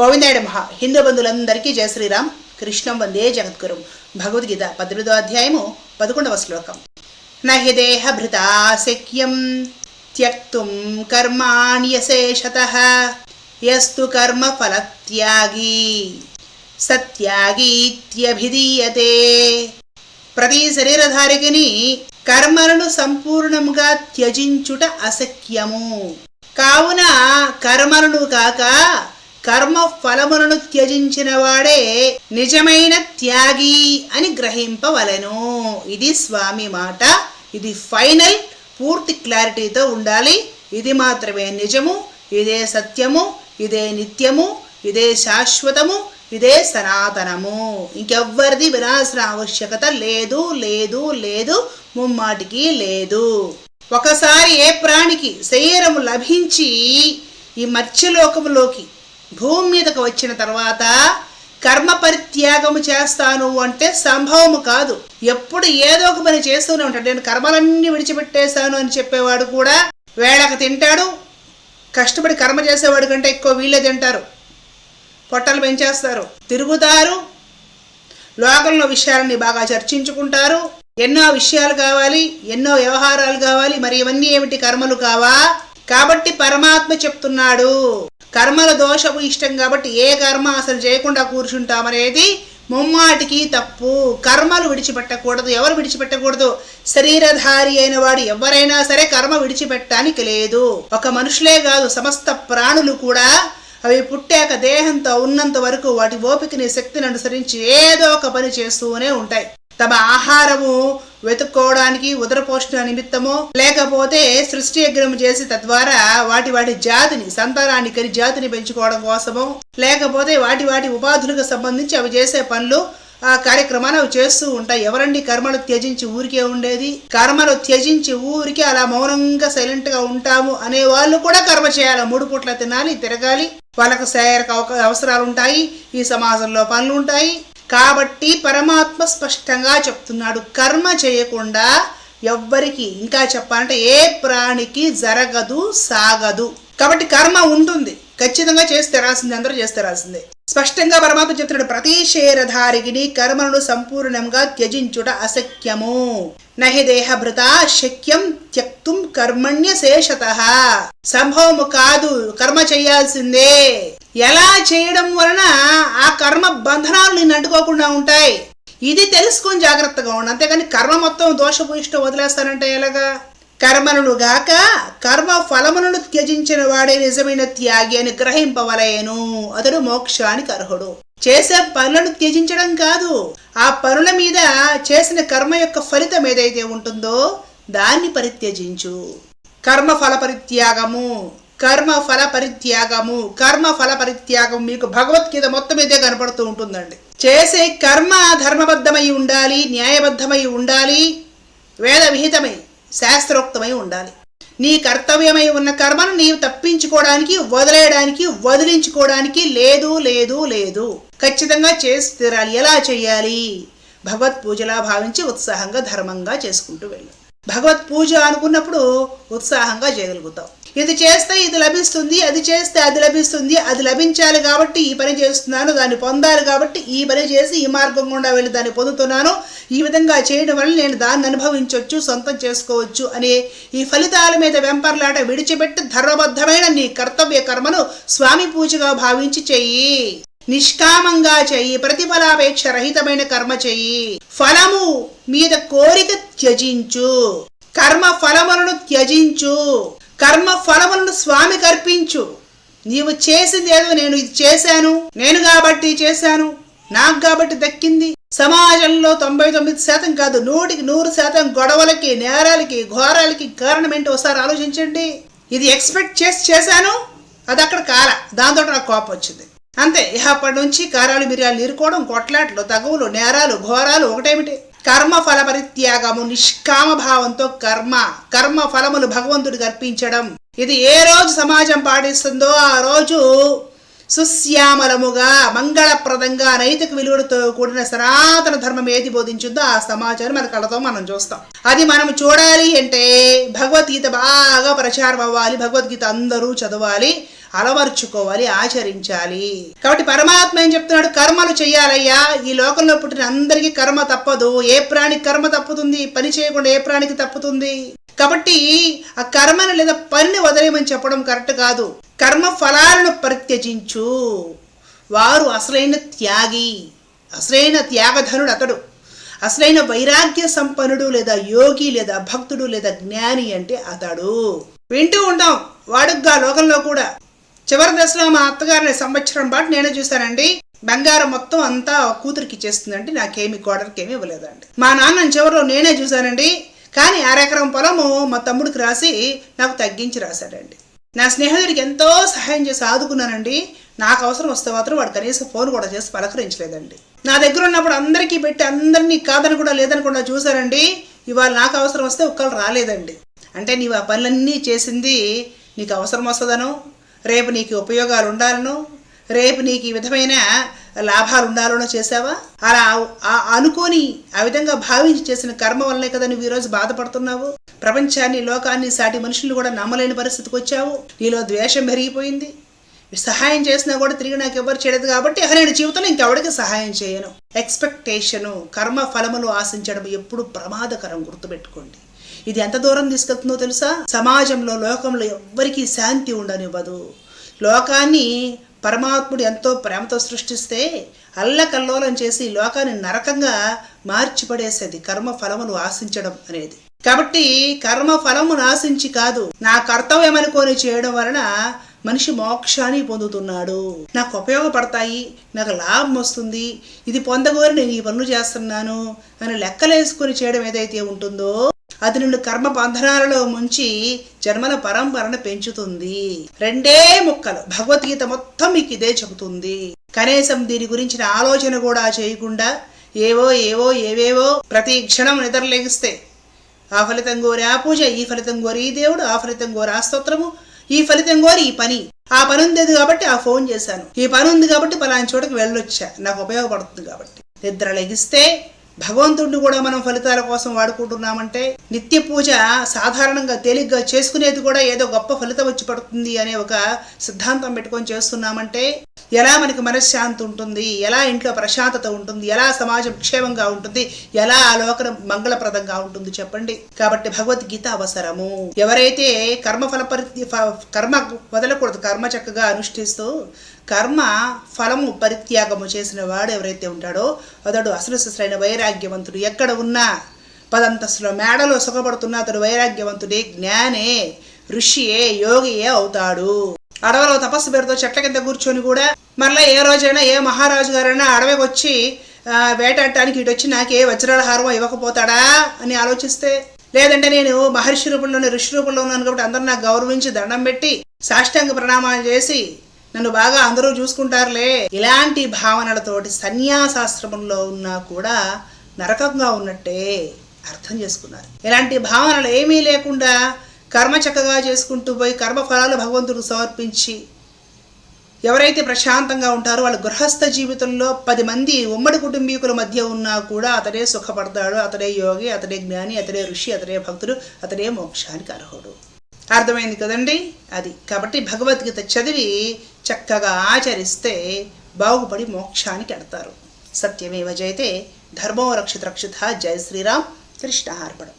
గోవిందాయుడు మహా హిందూ బంధువులందరికీ జయ శ్రీరామ్. కృష్ణం వందే జగద్గురు. భగవద్గీత పద్దెనిమిదో అధ్యాయము పదకొండవ శ్లోకం. నహి దేహభృతా శక్యం త్యక్తుం కర్మాణ్యశేషత యస్తు కర్మ ఫలత్యాగి. సత్యాగీత్యభిధీయతే. ప్రతి శరీరధారికిని కర్మలను సంపూర్ణంగా త్యజించుట అశక్యము. కావున కర్మలను కాక కర్మ ఫలములను త్యజించిన వాడే నిజమైన త్యాగి అని గ్రహింపవలెను. ఇది స్వామి మాట. ఇది ఫైనల్ పూర్తి క్లారిటీతో ఉండాలి. ఇది మాత్రమే నిజము ఇదే సత్యము ఇదే నిత్యము ఇదే శాశ్వతము ఇదే సనాతనము. ఇంకెవ్వరిది వినాల్సిన ఆవశ్యకత లేదు లేదు లేదు ముమ్మాటికి లేదు. ఒకసారి ఏ ప్రాణికి శరీరము లభించి ఈ మత్స్యలోకములోకి భూమి మీదకు వచ్చిన తర్వాత కర్మ పరిత్యాగము చేస్తాను అంటే సంభవము కాదు. ఎప్పుడు ఏదో ఒక పని చేస్తూనే ఉంటాడు. నేను కర్మలన్నీ విడిచిపెట్టేశాను అని చెప్పేవాడు కూడా వేళకు తింటాడు. కష్టపడి కర్మ చేసేవాడి కంటే ఎక్కువ వీళ్ళే తింటారు. పొట్టలు పెంచేస్తారు. తిరుగుతారు. లోకంలో విషయాలని బాగా చర్చించుకుంటారు. ఎన్నో విషయాలు కావాలి ఎన్నో వ్యవహారాలు కావాలి మరి ఇవన్నీ ఏమిటి కర్మలు కావా? కాబట్టి పరమాత్మ చెప్తున్నాడు. కర్మల దోషము ఇష్టం కాబట్టి ఏ కర్మ అసలు చేయకుండా కూర్చుంటామనేది ముమ్మాటికి తప్పు. కర్మలు విడిచిపెట్టకూడదు ఎవరు విడిచిపెట్టకూడదు? శరీరధారి అయిన వాడు ఎవరైనా సరే కర్మ విడిచిపెట్టడానికి లేదు. ఒక మనుషులే కాదు సమస్త ప్రాణులు కూడా అవి పుట్టాక దేహంతో ఉన్నంత వరకు వాటి ఓపికని శక్తిని అనుసరించి ఏదో ఒక పని చేస్తూనే ఉంటాయి. తమ ఆహారము వెతుక్కోవడానికి ఉదరపోషణ నిమిత్తమో లేకపోతే సృష్టి యజ్ఞం చేసి తద్వారా వాటి వాటి జాతిని సంతానాన్ని కని జాతిని పెంచుకోవడం కోసమో లేకపోతే వాటి వాటి ఉపాధులకు సంబంధించి అవి చేసే పనులు ఆ కార్యక్రమాన్ని అవి చేస్తూ ఉంటాయి. ఎవరండి కర్మలు త్యజించి ఊరికే ఉండేది? కర్మలు త్యజించి ఊరికే అలా మౌనంగా సైలెంట్గా ఉంటాము అనే వాళ్ళు కూడా కర్మ చేయాలి. మూడు పూట్ల తినాలి తిరగాలి. వాళ్ళకు శారీరక అవసరాలు ఉంటాయి. ఈ సమాజంలో పనులు ఉంటాయి. కాబట్టి పరమాత్మ స్పష్టంగా చెప్తున్నాడు. కర్మ చేయకుండా ఎవ్వరికి ఇంకా చెప్పాలంటే ఏ ప్రాణికి జరగదు సాగదు. కాబట్టి కర్మ ఉంటుంది. ఖచ్చితంగా చేస్తే రాసింది అందరూ చేస్తే రాసిందే. స్పష్టంగా పరమాత్మ చెప్తున్నాడు ప్రతి శరీరధారిగిని కర్మలను సంపూర్ణంగా త్యజించుట అశక్యము. నహి దేహభృత శక్యం త్యక్తుం కర్మణ్య శేషత. సంభవము కాదు కర్మ చేయాల్సిందే. ఎలా చేయడం వలన ఆ కర్మ బంధనాలు నిన్ను అంటుకోకుండా ఉంటాయి. ఇది తెలుసుకొని జాగ్రత్తగా ఉండు. అంతేగాని కర్మ మొత్తం దోషభూయిష్ట వదిలేస్తానంటే ఎలాగా? కర్మలను గాక కర్మ ఫలములను త్యజించిన వాడే నిజమైన త్యాగి అని గ్రహింపవలయను అతడు మోక్షానికి అర్హుడు. చేసే పనులను త్యజించడం కాదు. ఆ పనుల మీద చేసిన కర్మ యొక్క ఫలితం ఏదైతే ఉంటుందో దాన్ని పరిత్యజించు. కర్మ ఫల పరిత్యాగము కర్మ ఫల పరిత్యాగము. కర్మ ఫల పరిత్యాగం మీకు భగవద్గీత మొత్తం ఇదే కనపడుతూ ఉంటుందండి. చేసే కర్మ ధర్మబద్ధమై ఉండాలి న్యాయబద్ధమై ఉండాలి వేద విహితమై శాస్త్రోక్తమై ఉండాలి. నీ కర్తవ్యమై ఉన్న కర్మను నీవు తప్పించుకోవడానికి వదిలేయడానికి వదిలించుకోవడానికి లేదు లేదు లేదు. ఖచ్చితంగా చేసి తీరాలి. ఎలా చేయాలి? భగవత్ పూజలా భావించి ఉత్సాహంగా ధర్మంగా చేసుకుంటూ వెళ్ళు. భగవత్ పూజ అనుకున్నప్పుడు ఉత్సాహంగా చేయగలుగుతాం ఇది చేస్తే ఇది లభిస్తుంది అది చేస్తే అది లభిస్తుంది అది లభించాలి కాబట్టి ఈ పని చేస్తున్నాను దాన్ని పొందాలి కాబట్టి ఈ పని చేసి ఈ మార్గం గుండా వెళ్ళి దాన్ని పొందుతున్నాను. ఈ విధంగా చేయడం వల్ల నేను దాన్ని అనుభవించవచ్చు సొంతం చేసుకోవచ్చు అనే ఈ ఫలితాల మీద వెంపర్లాట విడిచిపెట్టి ధర్మబద్ధమైన నీ కర్తవ్య కర్మను స్వామి పూజగా భావించి చెయ్యి. నిష్కామంగా చెయ్యి ప్రతిఫలాపేక్ష రహితమైన కర్మ చెయ్యి. ఫలము మీద కోరిక త్యజించు. కర్మ ఫలములను త్యజించు. కర్మ ఫలములను స్వామికి అర్పించు నీవు చేసింది ఏదో నేను ఇది చేశాను. నేను కాబట్టి చేశాను. నాకు కాబట్టి దక్కింది. సమాజంలో తొంభై తొమ్మిది శాతం కాదు నూటికి నూరు శాతం గొడవలకి నేరాలకి ఘోరాలకి కారణం ఏంటో ఒకసారి ఆలోచించండి. ఇది ఎక్స్పెక్ట్ చేసి చేశాను. అది అక్కడ కాల. దాంతో నాకు కోపం వచ్చింది. అంతే. ఇహప్పటి నుంచి కారాలు మిరియాలు నీరుకోవడం కొట్లాట్లు తగువులు నేరాలు ఘోరాలు ఒకటేమిటి? కర్మ ఫల పరిత్యాగము నిష్కామ భావంతో కర్మ కర్మ ఫలములు భగవంతుడు అర్పించడం ఇది ఏ రోజు సమాజం పాటిస్తుందో ఆ రోజు సుశ్యామలముగా మంగళప్రదంగా నైతిక విలువలతో కూడిన సనాతన ధర్మం ఏది బోధించిందో ఆ సమాచారం మన కళ్ళతో మనం చూస్తాం. అది మనం చూడాలి అంటే భగవద్గీత బాగా ప్రచారం అవ్వాలి భగవద్గీత అందరూ చదవాలి. అలవర్చుకోవాలి ఆచరించాలి. కాబట్టి పరమాత్మ ఏం చెప్తున్నాడు? కర్మలు చేయాలయ్యా ఈ లోకంలో పుట్టిన అందరికీ కర్మ తప్పదు. ఏ ప్రాణికి కర్మ తప్పుతుంది? పని చేయకుండా ఏ ప్రాణికి తప్పుతుంది? కాబట్టి ఆ కర్మను లేదా పనిని వదిలేయమని చెప్పడం కరెక్ట్ కాదు. కర్మ ఫలాలను ప్రత్యజించు. వారు అసలైన త్యాగి అసలైన త్యాగధనుడు అతడు. అసలైన వైరాగ్య సంపన్నుడు లేదా యోగి లేదా భక్తుడు లేదా జ్ఞాని అంటే అతడు. వింటూ ఉంటాం వాడుగ్గా లోకంలో కూడా. చివరి దశలో మా అత్తగారిని సంవత్సరం పాటు నేనే చూశానండి. బంగారం మొత్తం అంతా కూతురికి ఇచ్చేస్తుందండి. నాకేమి కోడలికి ఏమి ఇవ్వలేదండి. మా నాన్న చివరిలో నేనే చూశానండి. కానీ అరెకరం పొలము మా తమ్ముడికి రాసి నాకు తగ్గించి రాశాడండి. నా స్నేహితుడికి ఎంతో సహాయం చేసి ఆదుకున్నానండి. నాకు అవసరం వస్తే మాత్రం వాడు కనీసం ఫోన్ కూడా చేసి పలకరించలేదండి. నా దగ్గర ఉన్నప్పుడు అందరికీ పెట్టి అందరినీ కాదని కూడా లేదని కూడా చూశానండి. ఇవాళ నాకు అవసరం వస్తే ఒక్కళ్ళు రాలేదండి. అంటే నీవు ఆ పనులన్నీ చేసింది నీకు అవసరం వస్తుందనో రేపు నీకు ఉపయోగాలు ఉండాలనో రేపు నీకు ఈ విధమైన లాభాలు ఉండాలనో చేసావా అలా అనుకోని ఆ విధంగా భావించి చేసిన కర్మ వల్లే కదా నువ్వు ఈరోజు బాధపడుతున్నావు? ప్రపంచాన్ని లోకాన్ని సాటి మనుషులు కూడా నమ్మలేని పరిస్థితికి వచ్చావు. నీలో ద్వేషం పెరిగిపోయింది. సహాయం చేసినా కూడా తిరిగి నాకు ఎవరు చేయలేదు కాబట్టి నేను జీవితంలో ఇంకెవరికి సహాయం చేయను. ఎక్స్పెక్టేషను కర్మ ఫలములు ఆశించడం ఎప్పుడు ప్రమాదకరం గుర్తుపెట్టుకోండి. ఇది ఎంత దూరం తీసుకెళ్తుందో తెలుసా? సమాజంలో లోకంలో ఎవ్వరికీ శాంతి ఉండనివ్వదు. లోకాన్ని పరమాత్ముడు ఎంతో ప్రేమతో సృష్టిస్తే అల్లకల్లోలం చేసి లోకాన్ని నరకంగా మార్చిపడేసేది కర్మ ఫలమును ఆశించడం అనేది. కాబట్టి కర్మ ఫలమును ఆశించి కాదు నా కర్తవ్యం అనుకొని చేయడం వలన మనిషి మోక్షాన్ని పొందుతున్నాడు. నాకు ఉపయోగపడతాయి నాకు లాభం వస్తుంది ఇది పొందగోరి నేను ఈ పనులు చేస్తున్నాను అని లెక్కలేసుకొని చేయడం ఏదైతే ఉంటుందో అది నిన్ను కర్మ బంధనాలలో ముంచి జన్మల పరంపరను పెంచుతుంది. రెండే ముక్కలు. భగవద్గీత మొత్తం మీకు ఇదే చెబుతుంది. కనీసం దీని గురించిన ఆలోచన కూడా చేయకుండా ఏవో ఏవో ఏవేవో ప్రతి క్షణం నిద్రలేగిస్తే ఆ ఫలితం కోరి ఆ పూజ ఈ ఫలితం కోరి ఈ దేవుడు ఆ ఫలితం కోరి ఆ స్తోత్రము ఈ ఫలితం కోరి ఈ పని. ఆ పని ఉంది కాబట్టి ఆ ఫోన్ చేశాను. ఈ పని ఉంది కాబట్టి పలాని చోటకి వెళ్ళొచ్చా? నాకు ఉపయోగపడుతుంది కాబట్టి. నిద్ర లెగిస్తే భగవంతుడిని కూడా మనం ఫలితాల కోసం వాడుకుంటున్నామంటే నిత్య పూజ సాధారణంగా తేలిగ్గా చేసుకునేది కూడా ఏదో గొప్ప ఫలితం వచ్చి పడుతుంది అనే ఒక సిద్ధాంతం పెట్టుకొని చేస్తున్నామంటే ఎలా మనకి మనశ్శాంతి ఉంటుంది ఎలా ఇంట్లో ప్రశాంతత ఉంటుంది ఎలా సమాజం క్షేమంగా ఉంటుంది ఎలా ఆలోకన మంగళప్రదంగా ఉంటుంది చెప్పండి. కాబట్టి భగవద్గీత అవసరము. ఎవరైతే కర్మ ఫల పరి ఫ- కర్మ వదలకూడదు కర్మ చక్కగా అనుష్ఠిస్తూ కర్మ ఫలము పరిత్యాగము చేసిన వాడు ఎవరైతే ఉంటాడో అతడు అసలు వైరాగ్యవంతుడు. ఎక్కడ ఉన్నా పదంతస్తులో మేడలో సుఖపడుతున్న అతడు వైరాగ్యవంతుడే జ్ఞానే ఋషియే యోగియే అవుతాడు. అడవిలో తపస్సు పేరుతో చెట్ల కింద కూర్చొని కూడా మరలా ఏ రోజైనా ఏ మహారాజు గారైనా అడవికి వచ్చి వేటాడటానికి ఇటు వచ్చి నాకు ఏ వజ్రాల హారం ఇవ్వకపోతాడా అని ఆలోచిస్తే లేదంటే నేను మహర్షి రూపంలోనే ఋషి రూపంలో ఉన్నాను కాబట్టి అందరూ నాకు గౌరవించి దండం పెట్టి సాష్టాంగ ప్రణామాలు చేసి నన్ను బాగా అందరూ చూసుకుంటారులే. ఇలాంటి భావనలతోటి సన్యాసాశ్రమంలో ఉన్నా కూడా నరకంగా ఉన్నట్టే అర్థం చేసుకున్నారు. ఇలాంటి భావనలు ఏమీ లేకుండా కర్మ చక్కగా చేసుకుంటూ పోయి కర్మ ఫలాలు భగవంతుడు సమర్పించి ఎవరైతే ప్రశాంతంగా ఉంటారో వాళ్ళ గృహస్థ జీవితంలో పది మంది ఉమ్మడి కుటుంబీకుల మధ్య ఉన్నా కూడా అతడే సుఖపడతాడు అతడే యోగి అతడే జ్ఞాని అతడే ఋషి అతడే భక్తుడు అతడే మోక్షానికి అర్హుడు. అర్థమైంది కదండి? అది. కాబట్టి భగవద్గీత చదివి చక్కగా ఆచరిస్తే బాగుపడి మోక్షానికి ఎడతారు. సత్యమేవ జయతే ధర్మో రక్షిత రక్షిత జయ శ్రీరామ్ కృష్ణ అర్పణం